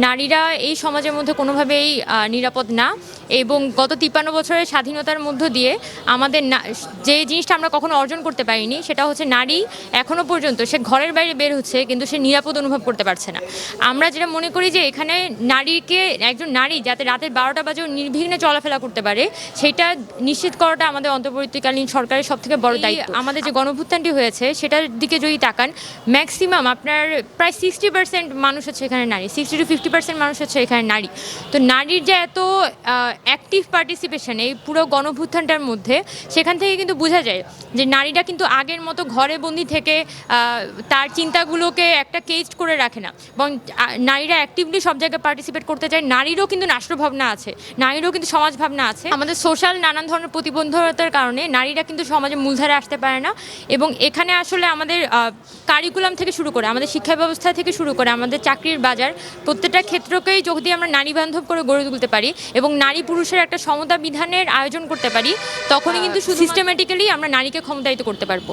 নারীরা এই সমাজের মধ্যে কোনোভাবেই নিরাপদ না এবং গত তিপ্পান্ন বছরের স্বাধীনতার মধ্য দিয়ে আমাদের না- যে জিনিসটা আমরা কখনো অর্জন করতে পারিনি সেটা হচ্ছে নারী এখনও পর্যন্ত সে ঘরের বাইরে বের হচ্ছে কিন্তু সে নিরাপদ অনুভব করতে পারছে না। আমরা যেটা মনে করি যে এখানে নারীকে একজন নারী যাতে রাতের বারোটা বাজেও নির্বিঘ্নে চলাফেরা করতে পারে সেটা নিশ্চিত করাটা আমাদের অন্তর্বর্তীকালীন সরকারের সব থেকে বড় দায়িত্ব। আমাদের যে গণভুত্থানটি হয়েছে সেটার দিকে যদি তাকান ম্যাক্সিমাম আপনার প্রায় সিক্সটি পার্সেন্ট মানুষ হচ্ছে এখানে নারী সিক্সটি টু ফিফটি পার্সেন্ট মানুষ হচ্ছে এখানে নারী। তো নারীর যে এত অ্যাক্টিভ পার্টিসিপেশন এই পুরো গণভুত্থানটার মধ্যে, সেখান থেকে কিন্তু বোঝা যায় যে নারীরা কিন্তু আগের মতো ঘরে বন্দি থেকে তার চিন্তাগুলোকে একটা কেজ করে রাখে না। এবং নারীরা অ্যাক্টিভলি সব জায়গায় পার্টিসিপেট করতে চায়। নারীরও কিন্তু রাষ্ট্রভাবনা আছে। নারীরও কিন্তু সমাজ ভাবনা আছে। আমাদের সোশ্যাল নানান ধরনের প্রতিবন্ধকতার কারণে নারীরা কিন্তু সমাজে মূলধারে আসতে পারে না। এবং এখানে আসলে আমাদের কারিকুলাম থেকে শুরু করে, আমাদের শিক্ষা ব্যবস্থা থেকে শুরু করে, আমাদের চাকরির বাজার প্রত্যেকটা ক্ষেত্রকেই যদি আমরা নারী বান্ধব করে গড়ে তুলতে পারি এবং নারী পুরুষের একটা সমতা বিধানের আয়োজন করতে পারি তখনই কিন্তু সিস্টেমেটিক্যালি আমরা নারীকে ক্ষমতায়িত করতে পারব।